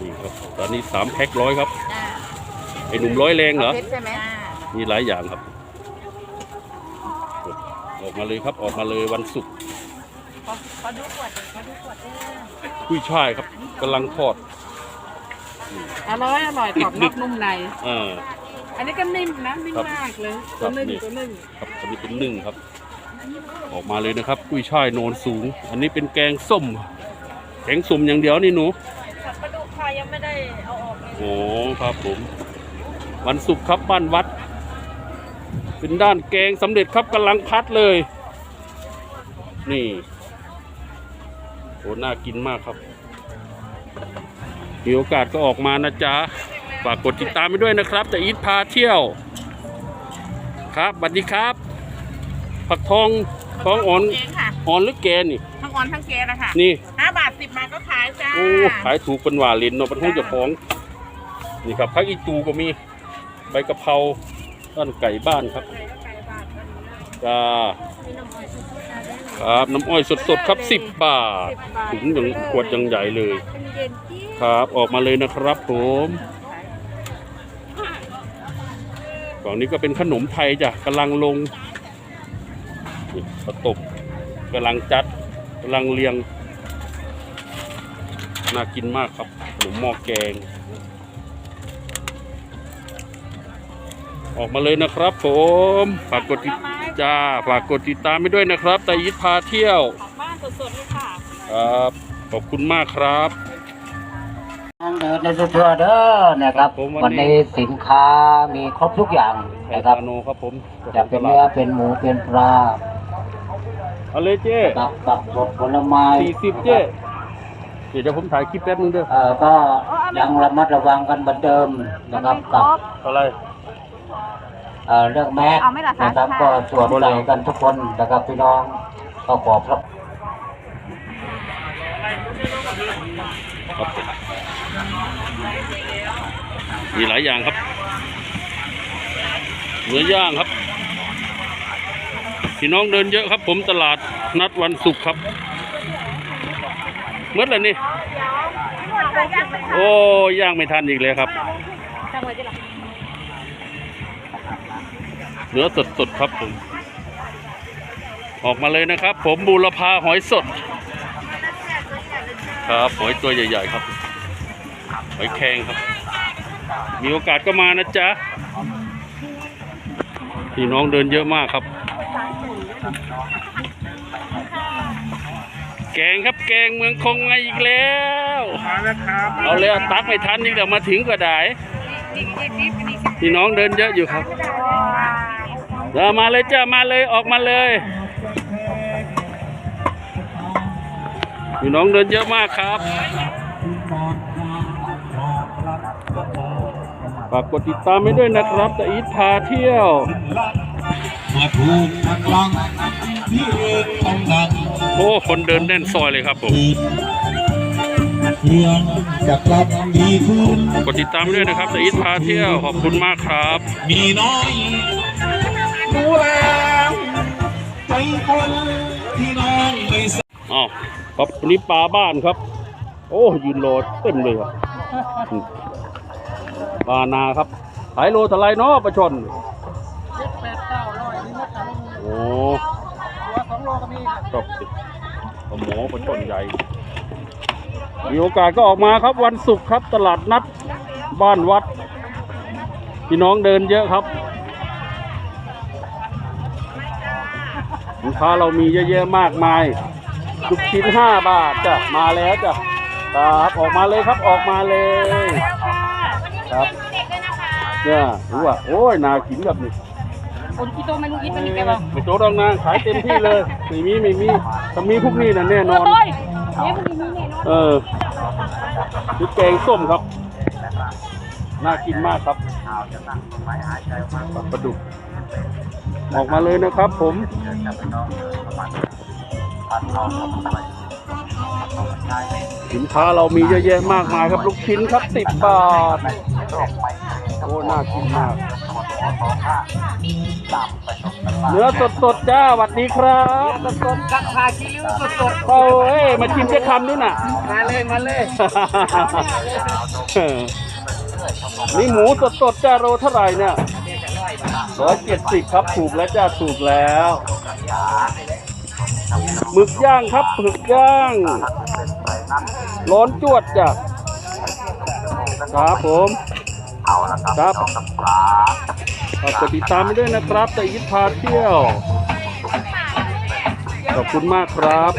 นี่ครับตอนนี้สามแพ็คร้อยครับจ้าไอ้หนุ่มร้อยแรงเหรอ เพชรใช่ไหมจ้ามีหลายอย่างครับ ออกมาเลยครับออกมาเลยวันศุกร์ขอขอดูขวดหน่อยขอดูขวดเด้อกุ้ยช่ายครับกำลังทอดอร่อยอร่อยกรอบนอกนุ่มใน อ่า อันนี้ก็นิ่มนะนิ่มครับมากเลย ครัตัวบหนึ่งนี่ ตัวหนึ่งครับอันนี้เป็นนึ่งครับ ออกมาเลยนะครับกุ้ยช่ายโนนสูง อันนี้เป็นแกงส้มแกงส้มอย่างเดียวนี่หนูกระดูกค่ะ ยังไม่ได้เอาออกเลยโอ้ครับผมวันศุกร์ครับบ้านวัด เป็นด้านแกงสำเร็จครับกำลังพัดเลย นี่โอ้น่ากินมากครับมีโอกาสก็ออกมานะจ๊ะฝากกดติดตามไปด้วยนะครับ แต่อีทพาเที่ยว ครับสวัสดีครับผักทอง ทองอ่อนเองค่ะอ่อนหรือแกนี่ ทั้งออนทั้งเกลนะคะนี่ห้าบาทสิบบาทก็ขายจ้าโอ้ขายถูกเป็นหว่าเลนเนาะเป็นห้องเจ้าของ นี่ครับพักอีตูก็มีใบกะเพราต้นไก่บ้านครับจ้าครับน้ำอ้อยสดๆครับสิบบาทถุงอย่างขวดยังใหญ่เลย ครับออกมาเลยนะครับผมฝั่งนี้ก็เป็นขนมไทยจ้ะกำลังลง นี่กระตบกำลังจัดกำลังเรียง น่ากินมากครับขนมหม้อแกง ออกมาเลยนะครับผมฝากกดติดจ้าฝากกดติดตามไปด้วยนะครับแต่ยิดพาเที่ยวของบ้านสดๆเลยค่ะครับขอบคุณมากครับทางเดินในสุดทั่วเด้อนะครับผมวันนี้วันนี้สินค้ามีครบทุกอย่างนะครับนาโนครับผมจะเป็นเนื้อเป็นหมูเป็นปลา เอาเลยเจ๊ตับตับสดผลไม้สี่สิบเจ๊เดี๋ยวผมถ่ายคลิปแป๊บนึงเด้อเอ่อก็ยังระมัดระวังกันเหมือนเดิมนะครับกับอะไรเอ่อเรื่องแมสเอาไหมล่ะคะนะครับก็สวมใส่กันทุกคนนะครับพี่น้องก็ขอบพระครับผมมีหลายอย่างครับเนื้อย่างครับ พี่น้องเดินเยอะครับ ผมตลาดนัดวันศุกร์ครับเมื่อไหร่นี่ โอ้ย่างไม่ทันอีกเลยครับเนื้อสดสดครับผม ออกมาเลยนะครับ ผมบูรพาหอยสด ครับหอยตัวใหญ่ ๆ ครับ หอยแครงครับ มีโอกาสก็มานะจ๊ะพี่น้องเดินเยอะมากครับ แกงครับแกงเมืองคงมาอีกแล้วเอาเลยเอาตักไม่ทันนี่เดี๋ยวมาถึงก็ได้พี่น้องเดินเยอะอยู่ครับเดี๋ยวมาเลยจ้ามาเลยออกมาเลยพี่น้องเดินเยอะมากครับฝากกดติดตามไว้ด้วยนะครับแต่อีทพาเที่ยว มาถูกทางลังที่เอกต้องดังโอ้คนเดินแน่นซอยเลยครับผมเพื่อนจะกลับดีคืนกดติดตามไว้ด้วยนะครับแต่อีทพาเที่ยวขอบคุณมากครับ มีน้อยดูแลใจคนที่น้องไม่สอ้าวครับวันนี้ปลาบ้านครับ โอ้ยืนโลเต็มเลยครับปลานาครับขายโลเท่าไรเนาะปลาชน ครับชอบสิปลาหมอปลาชนใหญ่ มีโอกาสก็ออกมาครับวันศุกร์ครับ ตลาดนัดบ้านวัด พี่น้องเดินเยอะครับสินค้าเรามีเยอะแยะมากมายลูกชิ้นห้าบาทจ้ะมาแล้วจ้ะครับออกมาเลยครับออกมาเลย ครับเนี่ยรู้ว่าโอ้ยนากินแบบนี้ คนกี่โตไม่รู้อิทมันนี่แกบ้างไม่โจดองนางขายเต็มที่เลยไม่มีไม่มีถ้ามีพวกนี้น่ะแน่นอนเฮ้ยเนี่ยพวกนี้มีแน่นอนเออพริกแกงส้มครับ น่ากินมากครับปลาดุกออกมาเลยนะครับผมสินค้าเรามีเยอะแยะมากมายครับ ลูกชิ้นครับสิบบาท โอ้ น่ากินมาก เนื้อสดๆจ้าสวัสดีครับสดๆกับพาคิริ้วสดเอาเอ้ยมาชิมจะคำนู่นน่ะๆมาเลยมาเลยนี่หมูสดๆจ้าโลเท่าไหร่เนี่ยร้อยเจ็ดสิบครับถูกแล้วจ้าถูกแล้วหมึกย่างครับหมึกย่าง ร้อนจวดจ้ะครับผม ครับ ฝากกดติดตามไปด้วยนะครับแต่ยิปพาเที่ยว ขอบคุณมากครับ